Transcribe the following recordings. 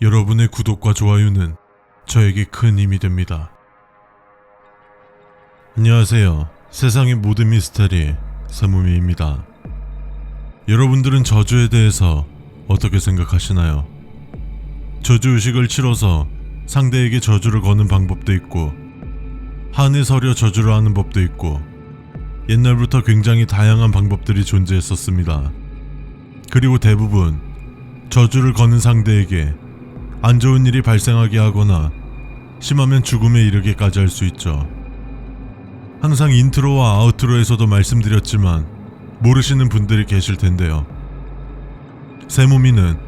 여러분의 구독과 좋아요는 저에게 큰 힘이 됩니다. 안녕하세요. 세상의 모든 미스터리 세무미입니다. 여러분들은 저주에 대해서 어떻게 생각하시나요? 저주 의식을 치러서 상대에게 저주를 거는 방법도 있고 한에 서려 저주를 하는 법도 있고 옛날부터 굉장히 다양한 방법들이 존재했었습니다. 그리고 대부분 저주를 거는 상대에게 안 좋은 일이 발생하게 하거나 심하면 죽음에 이르게까지 할 수 있죠. 항상 인트로와 아우트로에서도 말씀드렸지만 모르시는 분들이 계실 텐데요. 세무미는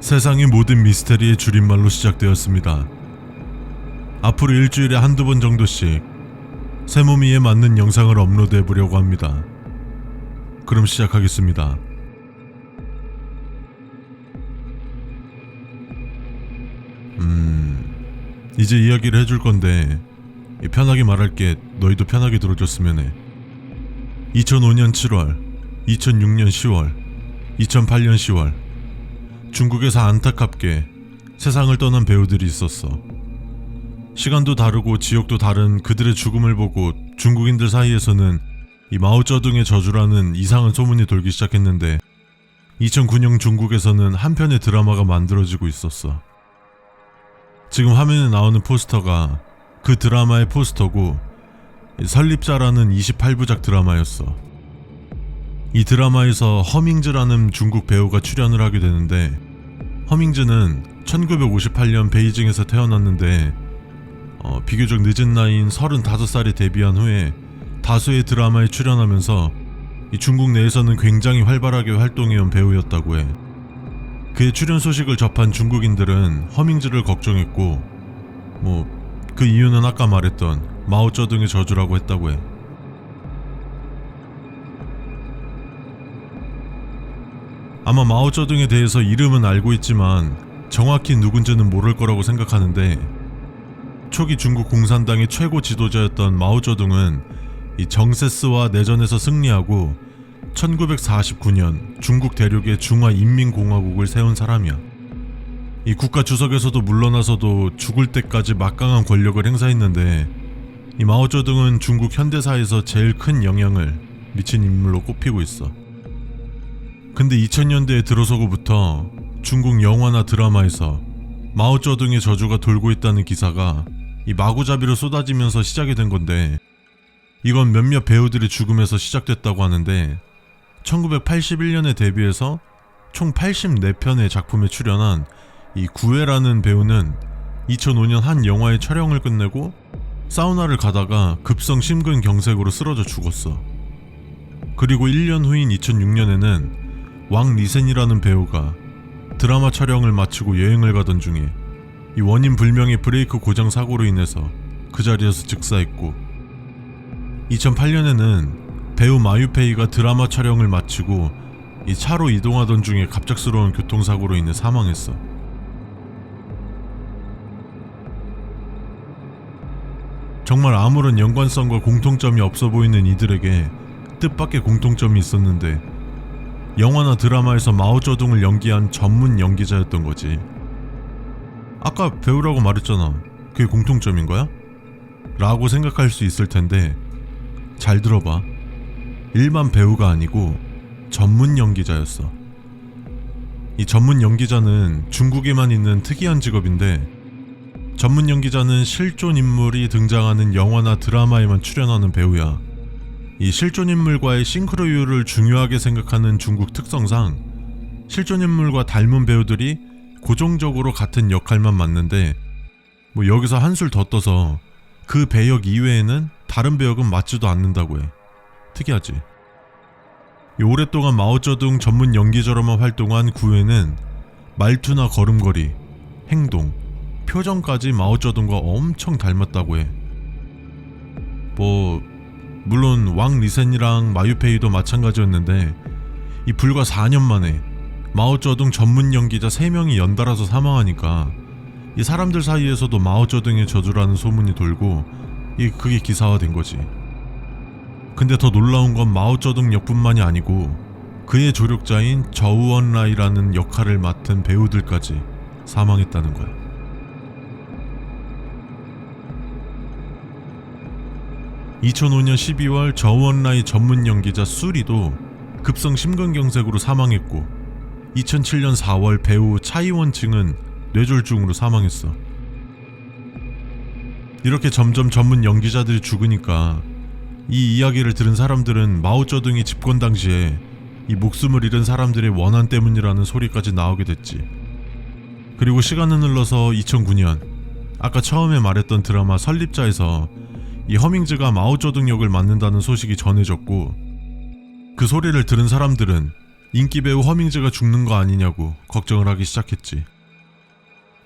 세상의 모든 미스테리의 줄임말로 시작되었습니다. 앞으로 일주일에 한두 번 정도씩 세무미에 맞는 영상을 업로드해 보려고 합니다. 그럼 시작하겠습니다. 이제 이야기를 해줄 건데 이 편하게 말할게 너희도 편하게 들어줬으면 해. 2005년 7월, 2006년 10월, 2008년 10월 중국에서 안타깝게 세상을 떠난 배우들이 있었어. 시간도 다르고 지역도 다른 그들의 죽음을 보고 중국인들 사이에서는 이 마오쩌둥의 저주라는 이상한 소문이 돌기 시작했는데 2009년 중국에서는 한 편의 드라마가 만들어지고 있었어. 지금 화면에 나오는 포스터가 그 드라마의 포스터고 설립자라는 28부작 드라마였어. 이 드라마에서 허밍즈라는 중국 배우가 출연을 하게 되는데 허밍즈는 1958년 베이징에서 태어났는데 어, 비교적 늦은 나이인 35살에 데뷔한 후에 다수의 드라마에 출연하면서 이 중국 내에서는 굉장히 활발하게 활동해온 배우였다고 해. 그의 출연 소식을 접한 중국인들은 허밍즈를 걱정했고 뭐 그 이유는 아까 말했던 마오쩌둥의 저주라고 했다고 해. 아마 마오쩌둥에 대해서 이름은 알고 있지만 정확히 누군지는 모를 거라고 생각하는데 초기 중국 공산당의 최고 지도자였던 마오쩌둥은 이 정세스와 내전에서 승리하고 1949년 중국 대륙의 중화인민공화국을 세운 사람이야. 이 국가 주석에서도 물러나서도 죽을 때까지 막강한 권력을 행사했는데 이 마오쩌둥은 중국 현대사에서 제일 큰 영향을 미친 인물로 꼽히고 있어. 근데 2000년대에 들어서고부터 중국 영화나 드라마에서 마오쩌둥의 저주가 돌고 있다는 기사가 이 마구잡이로 쏟아지면서 시작이 된 건데 이건 몇몇 배우들의 죽음에서 시작됐다고 하는데 1981년에 데뷔해서 총 84편의 작품에 출연한 이 구애라는 배우는 2005년 한 영화의 촬영을 끝내고 사우나를 가다가 급성 심근경색으로 쓰러져 죽었어. 그리고 1년 후인 2006년에는 왕 리센이라는 배우가 드라마 촬영을 마치고 여행을 가던 중에 이 원인 불명의 브레이크 고장 사고로 인해서 그 자리에서 즉사했고 2008년에는 배우 마유페이가 드라마 촬영을 마치고 이 차로 이동하던 중에 갑작스러운 교통사고로 인해 사망했어. 정말 아무런 연관성과 공통점이 없어 보이는 이들에게 뜻밖의 공통점이 있었는데 영화나 드라마에서 마오쩌둥을 연기한 전문 연기자였던 거지. 아까 배우라고 말했잖아. 그게 공통점인 거야? 라고 생각할 수 있을 텐데 잘 들어봐. 일반 배우가 아니고 전문 연기자였어. 이 전문 연기자는 중국에만 있는 특이한 직업인데 전문 연기자는 실존 인물이 등장하는 영화나 드라마에만 출연하는 배우야. 이 실존 인물과의 싱크로율을 중요하게 생각하는 중국 특성상 실존 인물과 닮은 배우들이 고정적으로 같은 역할만 맡는데 뭐 여기서 한술 더 떠서 그 배역 이외에는 다른 배역은 맞지도 않는다고 해. 특이하지. 이 오랫동안 마오쩌둥 전문 연기자로만 활동한 구애는 말투나 걸음걸이, 행동, 표정까지 마오쩌둥과 엄청 닮았다고 해. 뭐 물론 왕 리센이랑 마유페이도 마찬가지였는데 이 불과 4년 만에 마오쩌둥 전문 연기자 3명이 연달아서 사망하니까 이 사람들 사이에서도 마오쩌둥의 저주라는 소문이 돌고 이 그게 기사화된 거지. 근데 더 놀라운 건 마오쩌둥 역뿐만이 아니고 그의 조력자인 저우원라이라는 역할을 맡은 배우들까지 사망했다는 거야. (2005년 12월) 저원라이 전문 연기자 수리도 급성 심근경색으로 사망했고 2007년 4월 배우 차이원 층은 뇌졸중으로 사망했어. 이렇게 점점 전문 연기자들이 죽으니까 이 이야기를 들은 사람들은 마오쩌둥이 집권 당시에 이 목숨을 잃은 사람들의 원한 때문이라는 소리까지 나오게 됐지. 그리고 시간은 흘러서 2009년 아까 처음에 말했던 드라마 설립자에서 이 허밍즈가 마오쩌둥 역을 맡는다는 소식이 전해졌고 그 소리를 들은 사람들은 인기 배우 허밍즈가 죽는 거 아니냐고 걱정을 하기 시작했지.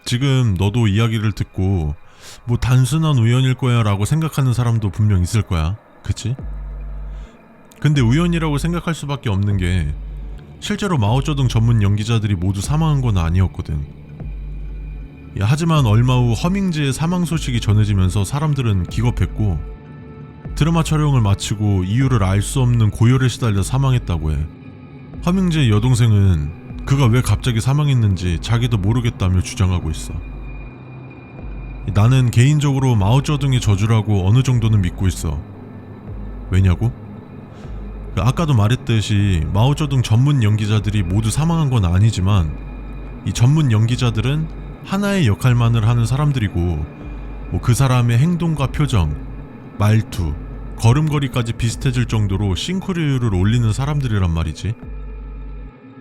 지금 너도 이야기를 듣고 뭐 단순한 우연일 거야 라고 생각하는 사람도 분명 있을 거야. 그치? 근데 우연이라고 생각할 수밖에 없는 게 실제로 마오쩌둥 전문 연기자들이 모두 사망한 건 아니었거든. 야, 하지만 얼마 후 허밍즈의 사망 소식이 전해지면서 사람들은 기겁했고 드라마 촬영을 마치고 이유를 알 수 없는 고열에 시달려 사망했다고 해. 허밍즈의 여동생은 그가 왜 갑자기 사망했는지 자기도 모르겠다며 주장하고 있어. 나는 개인적으로 마오쩌둥의 저주라고 어느 정도는 믿고 있어. 왜냐고? 그 아까도 말했듯이 마오쩌둥 전문 연기자들이 모두 사망한 건 아니지만 이 전문 연기자들은 하나의 역할만을 하는 사람들이고 뭐 그 사람의 행동과 표정, 말투, 걸음걸이까지 비슷해질 정도로 싱크로율을 올리는 사람들이란 말이지.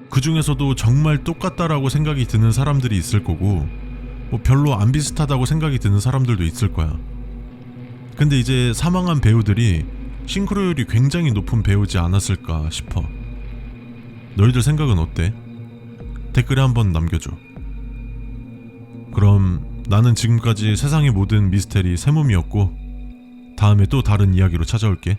그 중에서도 정말 똑같다라고 생각이 드는 사람들이 있을 거고 뭐 별로 안 비슷하다고 생각이 드는 사람들도 있을 거야. 근데 이제 사망한 배우들이 싱크로율이 굉장히 높은 배우지 않았을까 싶어. 너희들 생각은 어때? 댓글에 한번 남겨줘. 그럼 나는 지금까지 세상의 모든 미스테리 세몸이었고 다음에 또 다른 이야기로 찾아올게.